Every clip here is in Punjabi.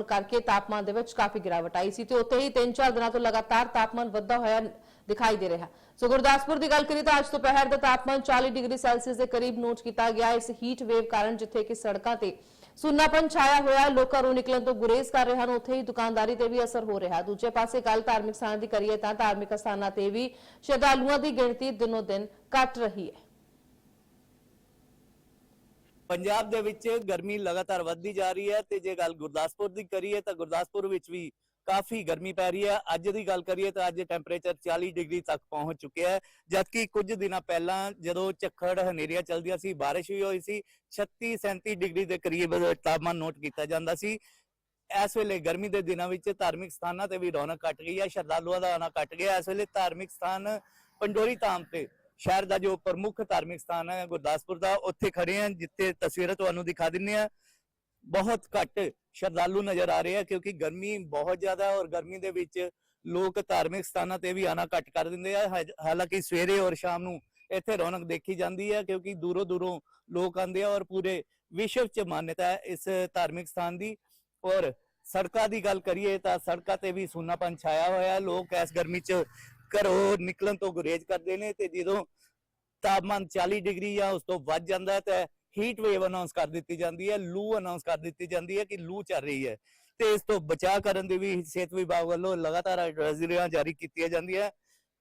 ਹੋਣ ਕਰਕੇ ਤਾਪਮਾਨ ਦੇ ਵਿੱਚ ਕਾਫੀ ਗਿਰਾਵਟ ਆਈ ਸੀ ਤੇ ਉੱਥੇ ਹੀ 3-4 ਦਿਨਾਂ ਤੋਂ ਲਗਾਤਾਰ ਤਾਪਮਾਨ ਵੱਧਦਾ ਹੋਇਆ ਦਿਖਾਈ ਦੇ ਰਿਹਾ। ਸੋ ਗੁਰਦਾਸਪੁਰ ਦੀ ਗੱਲ ਕਰੀਏ ਤਾਂ ਅੱਜ ਦੁਪਹਿਰ ਦਾ ਤਾਪਮਾਨ 40 ਡਿਗਰੀ ਸੈਲਸੀਅਸ ਦੇ ਕਰੀਬ ਨੋਟ ਕੀਤਾ ਗਿਆ। ਇਸ ਹੀਟ ਵੇਵ ਕਾਰਨ ਜਿੱਥੇ ਕਿ ਸੜਕਾਂ ਤੇ ਸੁੰਨਾਪਨ ਛਾਇਆ ਹੋਇਆ, ਲੋਕਾਂ ਨੂੰ ਨਿਕਲਣ ਤੋਂ ਗੁਰੇਜ਼ ਕਰ ਰਹੇ ਹਨ, ਉੱਥੇ ਹੀ ਦੁਕਾਨਦਾਰੀ ਤੇ ਵੀ ਅਸਰ ਹੋ ਰਿਹਾ। ਦੂਜੇ ਪਾਸੇ ਗੱਲ ਧਾਰਮਿਕ ਸਥਾਨਾਂ ਦੀ ਕਰੀਏ ਤਾਂ ਧਾਰਮਿਕ ਸਥਾਨਾਂ ਤੇ ਵੀ ਸ਼ਰਧਾਲੂਆਂ ਦੀ ਗਿਣਤੀ ਦਿਨੋ ਦਿਨ ਘਟ ਰਹੀ ਹੈ। ਪੰਜਾਬ ਦੇ ਵਿੱਚ ਗਰਮੀ ਲਗਾਤਾਰ ਵੱਧਦੀ ਜਾ ਰਹੀ ਹੈ ਤੇ ਜੇ ਗੱਲ ਗੁਰਦਾਸਪੁਰ ਦੀ ਕਰੀਏ ਤਾਂ ਗੁਰਦਾਸਪੁਰ ਵਿੱਚ ਵੀ ਕਾਫੀ ਗਰਮੀ ਪੈ ਰਹੀ ਹੈ। ਅੱਜ ਦੀ ਗੱਲ ਕਰੀਏ ਤਾਂ ਅੱਜ ਟੈਂਪਰੇਚਰ 40 ਡਿਗਰੀ ਤੱਕ ਪਹੁੰਚ ਚੁੱਕਿਆ ਹੈ, ਜਦਕਿ ਕੁਝ ਦਿਨਾਂ ਪਹਿਲਾਂ ਜਦੋਂ ਝੱਖੜ ਹਨੇਰੀਆਂ ਚੱਲਦੀਆਂ ਸੀ, ਬਾਰਿਸ਼ ਵੀ ਹੋਈ ਸੀ 36 37 ਡਿਗਰੀ ਦੇ ਕਰੀਬ ਤਾਪਮਾਨ ਨੋਟ ਕੀਤਾ ਜਾਂਦਾ ਸੀ। ਇਸ ਵੇਲੇ ਗਰਮੀ ਦੇ ਦਿਨਾਂ ਵਿੱਚ ਧਾਰਮਿਕ ਸਥਾਨਾਂ ਤੇ ਵੀ ਰੌਣਕ ਘਟ ਗਈ ਹੈ, ਸ਼ਰਧਾਲੂਆਂ ਦਾ ਆਉਣਾ ਘਟ ਗਿਆ। ਇਸ ਵੇਲੇ ਧਾਰਮਿਕ ਸਥਾਨ ਪੰਡੋਰੀ ਧਾਮ ਤੇ ਸ਼ਹਿਰ ਦਾ ਜੋ ਪ੍ਰਮੁੱਖ ਧਾਰਮਿਕ ਸਥਾਨ ਹੈ ਗੁਰਦਾਸਪੁਰ ਦਾ, ਉੱਥੇ ਖੜੇ ਹਾਂ, ਜਿੱਥੇ ਤਸਵੀਰਾਂ ਤੁਹਾਨੂੰ ਦਿਖਾ ਦਿੰਨੇ ਆ ਬਹੁਤ ਘੱਟ ਸ਼ਰਧਾਲੂ ਨਜ਼ਰ ਆ ਰਹੇ ਆ, ਕਿਉਂਕਿ ਗਰਮੀ ਬਹੁਤ ਜ਼ਿਆਦਾ ਔਰ ਗਰਮੀ ਦੇ ਵਿੱਚ ਲੋਕ ਧਾਰਮਿਕ ਸਥਾਨਾਂ ਤੇ ਵੀ ਆਣਾ ਘੱਟ ਕਰ ਦਿੰਦੇ ਆ। ਹਾਲਾਂਕਿ ਸਵੇਰੇ ਔਰ ਸ਼ਾਮ ਨੂੰ ਇੱਥੇ ਰੌਣਕ ਦੇਖੀ ਜਾਂਦੀ ਹੈ, ਕਿਉਂਕਿ ਦੂਰੋਂ ਦੂਰੋਂ ਲੋਕ ਆਉਂਦੇ ਆ ਔਰ ਪੂਰੇ ਵਿਸ਼ਵ 'ਚ ਮਾਨਤਾ ਹੈ ਇਸ ਧਾਰਮਿਕ ਸਥਾਨ ਦੀ। ਔਰ ਸੜਕਾਂ ਦੀ ਗੱਲ ਕਰੀਏ ਤਾਂ ਸੜਕਾਂ ਤੇ ਵੀ ਸੁੰਨਾਪਨ ਛਾਇਆ ਹੋਇਆ, ਲੋਕ ਇਸ ਗਰਮੀ 'ਚ ਘਰੋਂ ਨਿਕਲਣ ਤੋਂ ਗੁਰੇਜ਼ ਕਰਦੇ ਨੇ ਤੇ ਜਦੋਂ ਤਾਪਮਾਨ 40 ਡਿਗਰੀ ਜਾਂ ਉਸ ਤੋਂ ਵੱਧ ਜਾਂਦਾ ਹੈ, ਤਾਂ ਹੀਟ ਵੇਵ ਅਨਾਉਂਸ ਕਰ ਦਿੱਤੀ ਜਾਂਦੀ ਹੈ, ਲੂ ਅਨਾਉਂਸ ਕਰ ਦਿੱਤੀ ਜਾਂਦੀ ਹੈ ਕਿ ਲੂ ਚੱਲ ਰਹੀ ਹੈ। ਤੇ ਇਸ ਤੋਂ ਬਚਾਅ ਕਰਨ ਦੀ ਵੀ ਸਿਹਤ ਵਿਭਾਗ ਵੱਲੋਂ ਲਗਾਤਾਰ ਐਡਵਾਈਜ਼ਰੀਆਂ ਜਾਰੀ ਕੀਤੀਆਂ ਜਾਂਦੀਆਂ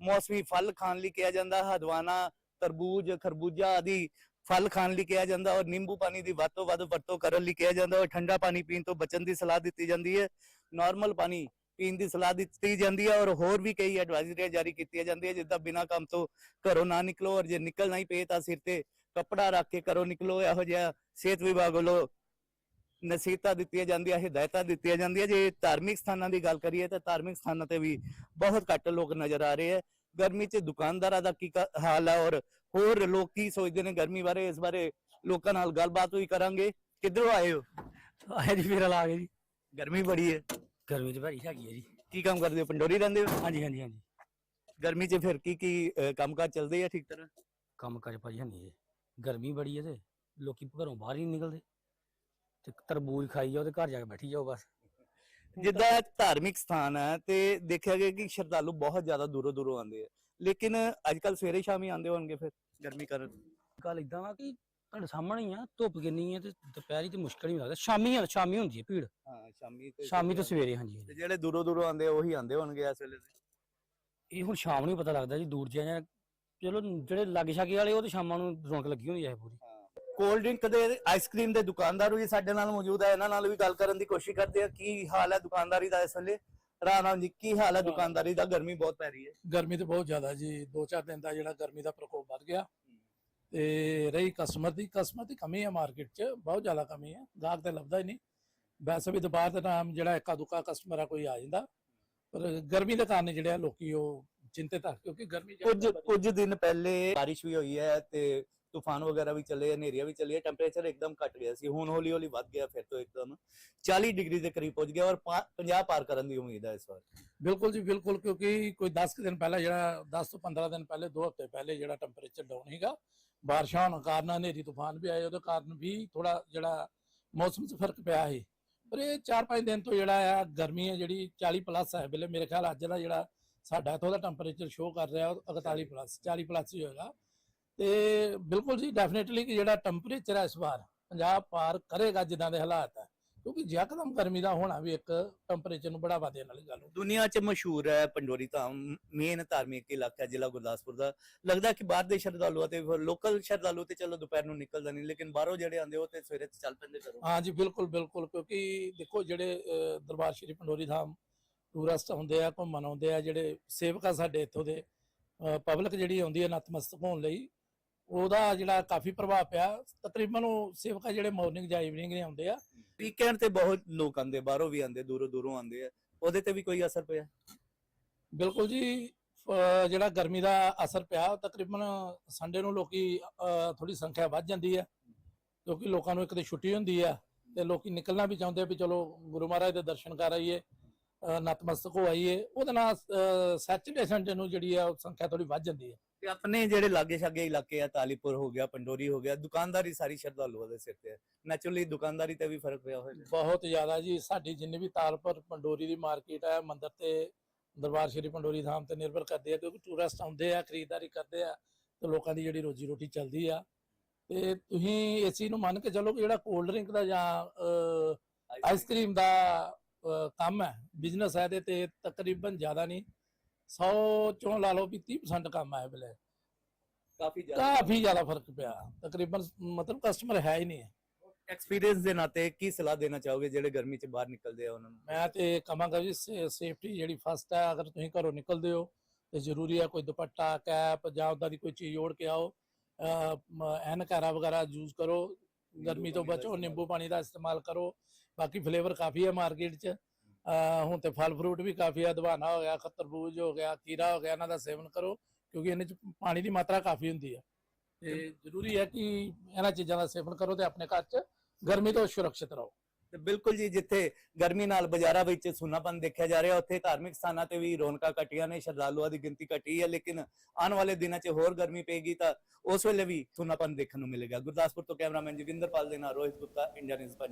ਮੌਸਮੀ ਫਲ ਖਾਣ ਲਈ ਕਿਹਾ ਜਾਂਦਾ ਹਦਵਾਨਾ ਤਰਬੂਜ, ਖਰਬੂਜਾ ਆਦਿ ਫਲ ਖਾਣ ਲਈ ਕਿਹਾ ਜਾਂਦਾ ਔਰ ਨਿੰਬੂ ਪਾਣੀ ਦੀ ਵੱਧ ਤੋਂ ਵੱਧ ਵਰਤੋਂ ਕਰਨ ਲਈ ਕਿਹਾ ਜਾਂਦਾ ਔਰ ਠੰਡਾ ਪਾਣੀ ਪੀਣ ਤੋਂ ਬਚਣ ਦੀ ਸਲਾਹ ਦਿੱਤੀ ਜਾਂਦੀ ਹੈ। ਨਾਰਮਲ ਪਾਣੀ ਪੀਣ ਦੀ ਸਲਾਹ ਦਿੱਤੀ ਜਾਂਦੀ ਹੈ ਔਰ ਹੋਰ ਵੀ ਕਈ ਐਡਵਾਈਜ਼ਰੀਆਂ ਜਾਰੀ ਕੀਤੀਆਂ ਜਾਂਦੀਆਂ ਜਿੱਦਾਂ ਬਿਨਾਂ ਕੰਮ ਤੋਂ ਘਰੋਂ ਨਾ ਨਿਕਲੋ ਔਰ ਜੇ ਨਿਕਲਣਾ ਹੀ ਪਏ ਤਾਂ ਸਿਰ ਤੇ ਕੱਪੜਾ ਰੱਖ ਕੇ ਘਰੋਂ ਨਿਕਲੋ ਇਹੋ ਜਿਹਾ ਸਿਹਤ ਵਿਭਾਗ ਵੱਲੋਂ ਨਸੀਹਤਾਂ ਦਿੱਤੀਆਂ ਜਾਂਦੀਆਂ ਹਦਾਇਤਾਂ ਦਿੱਤੀਆਂ ਜਾਂਦੀਆਂ। ਜੇ ਧਾਰਮਿਕ ਸਥਾਨਾਂ ਦੀ ਗੱਲ ਕਰੀਏ ਤਾਂ ਧਾਰਮਿਕ ਸਥਾਨਾਂ ਤੇ ਵੀ ਬਹੁਤ ਘੱਟ ਲੋਕ ਨਜ਼ਰ ਆ ਰਹੇ ਹੈ ਗਰਮੀ 'ਚ ਦੁਕਾਨਦਾਰਾਂ ਦਾ ਕੀ ਹਾਲ ਹੈ ਔਰ ਹੋਰ ਲੋਕ ਕੀ ਸੋਚਦੇ ਨੇ ਗਰਮੀ ਬਾਰੇ ਇਸ ਬਾਰੇ ਲੋਕਾਂ ਨਾਲ ਗੱਲਬਾਤ ਵੀ ਕਰਾਂਗੇ। ਕਿੱਧਰੋਂ ਆਏ ਹੋ? ਆਏ ਜੀ ਫੇਰ ਲਾ ਗਏ ਜੀ। ਗਰਮੀ ਬੜੀ ਹੈ ਗਰਮੀ ਤੇ ਭਾਰੀ ਹੈਗੀ ਹੈ ਜੀ। ਕੀ ਕੰਮ ਕਰਦੇ ਹੋ? ਪੰਡੋਰੀ ਰਹਿੰਦੇ ਹੋ? ਹਾਂਜੀ ਹਾਂਜੀ ਹਾਂਜੀ। ਗਰਮੀ 'ਚ ਫਿਰ ਕੀ ਕੀ ਅਹ, ਕੰਮਕਾਜ ਚੱਲਦੇ ਆ ਠੀਕ ਤਰ੍ਹਾਂ? ਕੰਮ ਕਾਜ ਭਾਜੀ ਹੰਨੀ ਜੀ ਗਰਮੀ ਬੜੀ ਹੈ ਤੇ ਲੋਕੀ ਘਰੋਂ ਬਾਹਰ ਹੀ ਨਹੀਂ ਨਿਕਲਦੇ। ਤੇ ਤਰਬੂਜ ਖਾਈ ਜਾਓ ਤੇ ਘਰ ਜਾ ਕੇ ਬੈਠੀ ਜਾਓ ਬਸ। ਜਿੱਦਾਂ ਇਹ ਧਾਰਮਿਕ ਸਥਾਨ ਹੈ ਤੇ ਦੇਖਿਆ ਗਿਆ ਕਿ ਸ਼ਰਧਾਲੂ ਬਹੁਤ ਜ਼ਿਆਦਾ ਦੂਰੋਂ ਦੂਰੋਂ ਆਉਂਦੇ ਆ। ਲੇਕਿਨ ਅੱਜ ਕੱਲ ਸਵੇਰੇ ਸ਼ਾਮ ਹੀ ਆਉਂਦੇ ਹੋਣਗੇ ਫਿਰ ਗਰਮੀ ਕਾਰਨ। ਗੱਲ ਇਦਾਂ ਵਾ ਕਿ ਤੁਹਾਡੇ ਸਾਹਮਣੇ ਹੀ ਆ ਧੁੱਪ ਕਿੰਨੀ ਹੈ ਤੇ ਦੁਪਹਿਰੀ ਤੇ ਮੁਸ਼ਕਲ ਹੀ ਲੱਗਦਾ ਸ਼ਾਮੀ ਆ ਸ਼ਾਮੀ ਹੁੰਦੀ ਹੈ ਭੀੜ। ਹਾਂ ਸ਼ਾਮੀ ਤੇ ਸ਼ਾਮੀ ਤੋਂ ਸਵੇਰੇ ਹਾਂਜੀ ਤੇ ਜਿਹੜੇ ਦੂਰੋਂ ਦੂਰੋਂ ਆਉਂਦੇ ਆ, ਉਹੀ ਆਉਂਦੇ ਹੋਣਗੇ ਇਸ ਵੇਲੇ ਤੇ। ਇਹ ਹੁਣ ਸ਼ਾਮ ਨੂੰ ਹੀ ਪਤਾ ਲੱਗਦਾ ਜੀ ਦੂਰ ਜਿਹਾ ਚਲੋ ਜਿਹੜੇ ਲਾਗੇ ਛਾਗੇ ਵਾਲੇ ਉਹ ਤੇ ਸ਼ਾਮਾਂ ਨੂੰ ਰੌਣਕ ਲੱਗੀ ਹੁੰਦੀ ਹੈ ਪੂਰੀ। ਕੋਲਡ ਡਰਿੰਕ ਦੇ ਆਈਸਕ੍ਰੀਮ ਦੇ ਦੁਕਾਨਦਾਰ ਵੀ ਸਾਡੇ ਨਾਲ ਮੌਜੂਦ ਹੈ ਇਹਨਾਂ ਨਾਲ ਵੀ ਗੱਲ ਕਰਨ ਦੀ ਕੋਸ਼ਿਸ਼ ਕਰਦੇ ਆ ਕੀ ਹਾਲ ਹੈ ਦੁਕਾਨਦਾਰੀ ਦਾ ਇਸ ਵੇਲੇ? ਰਾਣਾ ਜੀ ਕੀ ਹਾਲ ਹੈ ਦੁਕਾਨਦਾਰੀ ਦਾ? ਗਰਮੀ ਬਹੁਤ ਪੈ ਰਹੀ ਹੈ। ਗਰਮੀ ਤੇ ਬਹੁਤ ਜ਼ਿਆਦਾ ਜੀ ਦੋ ਚਾਰ ਦਿਨ ਦਾ ਜਿਹੜਾ ਗਰਮੀ ਦਾ ਪ੍ਰਕੋਪ ਵੱਧ ਗਿਆ। ਤੇ ਰਹੀ ਕਸਟਮਰ ਦੀ ਕਸਟਮਰ ਦੀ ਕਮੀ ਹੈ ਮਾਰਕੀਟ 'ਚ ਬਹੁਤ ਜ਼ਿਆਦਾ ਕਮੀ ਹੈ ਗਾਹਕ ਤੇ ਲੱਭਦਾ ਹੀ ਨਹੀਂ। ਵੈਸੇ ਵੀ ਦੁਪਹਿਰ ਦੇ ਟਾਈਮ ਜਿਹੜਾ ਇੱਕਾ ਦੁੱਕਾ ਕਸਟਮਰ ਆ ਕੋਈ ਆ ਜਾਂਦਾ। ਪਰ ਗਰਮੀ ਦੇ ਕਾਰਨ ਜਿਹੜੇ ਆ ਲੋਕੀ ਉਹ ਚਿੰਤਿਤ ਆ ਕਿਉਂਕਿ ਗਰਮੀ ਕੁਝ ਕੁਝ ਦਿਨ ਪਹਿਲੇ ਬਾਰਿਸ਼ ਵੀ ਹੋਈ ਹੈ ਤੇ ਤੂਫਾਨ ਵਗੈਰਾ ਵੀ ਚੱਲੇ ਹਨੇਰੀਆਂ ਵੀ ਚੱਲੀ ਹੈ ਟੈਂਪਰੇਚਰ ਇੱਕਦਮ ਘਟ ਗਿਆ ਸੀ ਹੁਣ ਹੌਲੀ ਹੌਲੀ ਵੱਧ ਗਿਆ ਫਿਰ ਤੋਂ ਇੱਕਦਮ। 40 ਡਿਗਰੀ ਦੇ ਕਰੀਬ ਪਹੁੰਚ ਗਿਆ ਔਰ ਪਾ- 50 ਪਾਰ ਕਰਨ ਦੀ ਉਮੀਦ ਹੈ ਇਸ ਵਾਰ। ਬਿਲਕੁਲ ਜੀ ਬਿਲਕੁਲ ਕਿਉਂਕਿ ਕੋਈ 10 ਕੁ ਦਿਨ ਪਹਿਲਾਂ ਜਿਹੜਾ 10 ਤੋਂ 15 ਦਿਨ ਪਹਿਲੇ ਦੋ ਹਫ਼ਤੇ ਪਹਿਲੇ ਜਿਹੜਾ ਟੈਂਪਰੇਚਰ ਡਾਊਨ ਹੈਗਾ ਬਾਰਿਸ਼ਾਂ ਹੋਣ ਕਾਰਨ ਹਨੇਰੀ ਤੂਫਾਨ ਵੀ ਆਏ, ਉਹਦੇ ਕਾਰਨ ਵੀ ਥੋੜਾ ਜਿਹੜਾ ਮੌਸਮ 'ਚ ਫ਼ਰਕ ਪਿਆ ਹੈ ਪਰ ਇਹ 4-5 ਦਿਨ ਤੋਂ ਜਿਹੜਾ ਆ, ਗਰਮੀ ਹੈ ਜਿਹੜੀ 40 ਪਲੱਸ ਹੈ, ਬਿਲੇ ਮੇਰੇ ਖਿਆਲ ਅੱਜ ਦਾ ਜਿਹੜਾ ਸਾਡਾ ਇੱਥੋਂ ਦਾ ਟੈਂਪਰੇਚਰ ਸ਼ੋਅ ਕਰ ਰਿਹਾ ਉਹ 41 ਪਲੱਸ 40 ਪਲੱਸ ਹੀ ਹੋਏਗਾ। ਤੇ ਬਿਲਕੁਲ ਜੀ ਡੈਫੀਨਿਟਲੀ ਕਿ ਜਿਹੜਾ ਟੈਂਪਰੇਚਰ ਹੈ ਇਸ ਵਾਰ, ਪੰਜਾਬ ਪਾਰ ਕਰੇਗਾ ਜਿੱਦਾਂ ਦੇ ਹਾਲਾਤ। ਹੈ ਕਿਉਂਕਿ ਯਕਦਮ ਗਰਮੀ ਦਾ ਹੋਣਾ ਵੀ ਇੱਕ ਟੈਂਪਰੇਚਰ ਨੂੰ ਬੜਾਵਾ ਦੇਣ ਵਾਲੀ ਗੱਲ ਹੁੰਦੀ ਦੁਨੀਆ 'ਚ ਮਸ਼ਹੂਰ ਹੈ ਪੰਡੋਰੀ ਧਾਮ ਮੇਨ ਧਾਰਮਿਕ ਇਲਾਕਾ ਜ਼ਿਲ੍ਹਾ ਗੁਰਦਾਸਪੁਰ ਦਾ। ਲੱਗਦਾ ਕਿ ਬਾਹਰ ਦੇ ਸ਼ਰਧਾਲੂਆਂ ਤੇ ਲੋਕਲ ਸ਼ਰਧਾਲੂ ਤੇ ਚਲੋ ਦੁਪਹਿਰ ਨੂੰ ਨਿਕਲਦਾ ਨਹੀਂ ਲੇਕਿਨ ਬਾਹਰੋਂ ਜਿਹੜੇ ਆਉਂਦੇ ਉਹ ਤੇ ਸਵੇਰੇ ਚੱਲ ਪੈਂਦੇ ਕਰੋ ਹਾਂ ਜੀ ਬਿਲਕੁਲ ਬਿਲਕੁਲ ਕਿਉਂਕਿ ਦੇਖੋ ਜਿਹੜੇ ਦਰਬਾਰ ਸ਼੍ਰੀ ਪੰਡੋਰੀ ਧਾਮ ਟੂਰਿਸਟ ਹੁੰਦੇ ਆ ਘੁੰਮਣ ਆਉਂਦੇ ਆ ਜਿਹੜੇ ਸੇਵਕ ਆ ਸਾਡੇ ਇੱਥੋਂ ਦੇ ਪਬਲਿਕ ਜਿਹੜੀ ਆਉਂਦੀ ਹੈ ਨਤਮਸਤਕ ਹੋਣ ਲਈ ਉਹਦਾ ਜਿਹੜਾ ਕਾਫੀ ਪ੍ਰਭਾਵ ਪਿਆ। ਤਕਰੀਬਨ ਉਹ ਸੇਵਕ ਜਿਹੜੇ ਮਾਰਨਿੰਗ ਜਾਂ ਈਵਨਿੰਗ ਨੇ ਆਉਂਦੇ ਆ ਵੀਕਐਂਡ ਤੇ ਬਹੁਤ ਲੋਕ ਆਉਂਦੇ ਬਾਹਰੋਂ ਵੀ ਆਉਂਦੇ ਦੂਰੋਂ ਦੂਰੋਂ ਆਉਂਦੇ ਆ। ਉਹਦੇ ਤੇ ਵੀ ਕੋਈ ਅਸਰ ਪਿਆ? ਬਿਲਕੁਲ ਜੀ ਅਹ, ਜਿਹੜਾ ਗਰਮੀ ਦਾ ਅਸਰ ਪਿਆ ਤਕਰੀਬਨ ਸੰਡੇ ਨੂੰ ਲੋਕੀ ਥੋੜੀ ਸੰਖਿਆ ਵੱਧ ਜਾਂਦੀ ਹੈ ਕਿਉਂਕਿ ਲੋਕਾਂ ਨੂੰ ਇੱਕ ਤੇ ਛੁੱਟੀ ਹੁੰਦੀ ਆ ਤੇ ਲੋਕੀ ਨਿਕਲਣਾ ਵੀ ਚਾਹੁੰਦੇ ਆ ਵੀ ਚਲੋ ਗੁਰੂ ਮਹਾਰਾਜ ਦੇ ਦਰਸ਼ਨ ਕਰ ਆਈਏ। ਨਤਮਸਤਕ ਹੋ ਆਈਏ ਉਹਦੇ ਨਾਲ ਸੈਚੂਰੇਸ਼ਨ ਨੂੰ ਜਿਹੜੀ ਆ ਉਹ ਸੰਖਿਆ ਥੋੜੀ ਵੱਧ ਜਾਂਦੀ ਹੈ। ਤੇ ਆਪਣੇ ਜਿਹੜੇ ਲਾਗੇ ਛਾਗੇ ਇਲਾਕੇ ਆ ਤਾਲੀਪੁਰ ਹੋ ਗਿਆ ਪੰਡੋਰੀ ਹੋ ਗਿਆ ਦੁਕਾਨਦਾਰੀ ਸਾਰੀ ਸ਼ਰਧਾਲੂਆਂ ਦੇ ਸਿਰ ਤੇ ਹੈ ਨੈਚੁਰਲੀ ਦੁਕਾਨਦਾਰੀ ਤੇ ਵੀ ਫ਼ਰਕ ਪਿਆ ਹੋਏਗਾ ਬਹੁਤ ਜ਼ਿਆਦਾ ਜੀ ਸਾਡੀ ਜਿੰਨੀ ਵੀ ਤਾਲਪੁਰ ਪੰਡੋਰੀ ਦੀ ਮਾਰਕੀਟ ਹੈ ਮੰਦਿਰ ਤੇ ਦਰਬਾਰ ਸ਼੍ਰੀ ਪੰਡੋਰੀ ਧਾਮ ਤੇ ਨਿਰਭਰ ਕਰਦੇ ਆ ਕਿਉਂਕਿ ਟੂਰਿਸਟ ਆਉਂਦੇ ਆ ਖਰੀਦਦਾਰੀ ਕਰਦੇ ਆ ਤੇ ਲੋਕਾਂ ਦੀ ਜਿਹੜੀ ਰੋਜੀ ਰੋਟੀ ਚੱਲਦੀ ਆ। ਤੇ ਤੁਸੀਂ ਇਸ ਚੀਜ਼ ਨੂੰ ਮੰਨ ਕੇ ਚੱਲੋ ਕਿ ਜਿਹੜਾ ਕੋਲਡ ਡਰਿੰਕ ਦਾ ਜਾਂ ਆਈਸਕ੍ਰੀਮ ਦਾ ਕੰਮ ਹੈ ਬਿਜ਼ਨਸ ਹੈ ਤੇ ਤਕਰੀਬਨ ਜ਼ਿਆਦਾ ਨਹੀਂ। 100 ਚੋਂ ਲਾ ਲਓ ਵੀ 30% ਕੰਮ ਹੈ ਬਲੇ ਕਾਫੀ ਜ਼ਿਆਦਾ। ਕਾਫੀ ਜ਼ਿਆਦਾ ਫ਼ਰਕ ਪਿਆ। ਤਕਰੀਬਨ ਮਤਲਬ ਕਸਟਮਰ ਹੈ ਹੀ ਨਹੀਂ। ਐਕਸਪੀਰੀਅੰਸ ਦੇ ਨਾਤੇ ਕੀ ਸਲਾਹ ਦੇਣਾ ਚਾਹੋਗੇ ਜਿਹੜੇ ਗਰਮੀ 'ਚ ਬਾਹਰ ਨਿਕਲਦੇ ਆ ਉਹਨਾਂ ਨੂੰ? ਮੈਂ ਤੇ ਕਹਾਂਗਾ ਜੀ ਸੇਫਟੀ ਜਿਹੜੀ ਫਸਟ ਹੈ ਅਗਰ ਤੁਸੀਂ ਘਰੋਂ ਨਿਕਲਦੇ ਹੋ ਤੇ ਜ਼ਰੂਰੀ ਹੈ ਕੋਈ ਦੁਪੱਟਾ ਕੈਪ ਜਾਂ ਉਦਾਂ ਦੀ ਕੋਈ ਚੀਜ਼ ਓੜ ਕੇ ਆਓ। ਐਨਕਾਰਾ ਵਗੈਰਾ ਯੂਜ਼ ਕਰੋ। ਗਰਮੀ ਤੋਂ ਬਚੋ। ਨਿੰਬੂ ਪਾਣੀ ਦਾ ਇਸਤੇਮਾਲ ਕਰੋ। ਬਾਕੀ ਫਲੇਵਰ ਕਾਫੀ ਹੈ ਮਾਰਕੀਟ 'ਚ। ਹੁਣ ਤੇ ਫਲ ਫਰੂਟ ਵੀ ਕਾਫੀ ਹੈ ਦਵਾਨਾ ਹੋ ਗਿਆ ਖਤਰਬੂਜ ਹੋ ਗਿਆ ਕੀਰਾ ਹੋ ਗਿਆ ਇਹਨਾਂ ਦਾ ਸੇਵਨ ਕਰੋ ਕਿਉਂਕਿ ਇਹਨਾਂ 'ਚ ਪਾਣੀ ਦੀ ਮਾਤਰਾ ਕਾਫੀ ਹੁੰਦੀ ਹੈ ਤੇ ਜ਼ਰੂਰੀ ਹੈ ਕਿ ਇਹਨਾਂ ਚੀਜ਼ਾਂ ਦਾ ਸੇਵਨ ਕਰੋ ਤੇ ਆਪਣੇ ਘਰ 'ਚ ਗਰਮੀ ਤੋਂ ਸੁਰੱਖਿਅਤ ਰਹੋ। ਤੇ ਬਿਲਕੁਲ ਜੀ, ਜਿੱਥੇ ਗਰਮੀ ਨਾਲ ਬਾਜ਼ਾਰਾਂ ਵਿੱਚ ਸੁੰਨਾਪਨ ਦੇਖਿਆ ਜਾ ਰਿਹਾ, ਉੱਥੇ ਧਾਰਮਿਕ ਸਥਾਨਾਂ ਤੇ ਵੀ ਰੌਣਕਾਂ ਘਟੀਆਂ ਨੇ, ਸ਼ਰਧਾਲੂਆਂ ਦੀ ਗਿਣਤੀ ਘਟੀ ਹੈ, ਲੇਕਿਨ ਆਉਣ ਵਾਲੇ ਦਿਨਾਂ 'ਚ ਹੋਰ ਗਰਮੀ ਪਏਗੀ ਤਾਂ ਉਸ ਵੇਲੇ ਵੀ ਸੁੰਨਾਪਨ ਦੇਖਣ ਨੂੰ ਮਿਲੇਗਾ। ਗੁਰਦਾਸਪੁਰ ਤੋਂ ਕੈਮਰਾਮੈਨ ਜੋਗਿੰਦਰਪਾਲ ਦੇ ਨਾਲ ਰੋਹਿਤ ਗੁਪਤਾ, ਇੰਡੀਆ ਨਿਊਜ਼ ਪੰਜਾਬ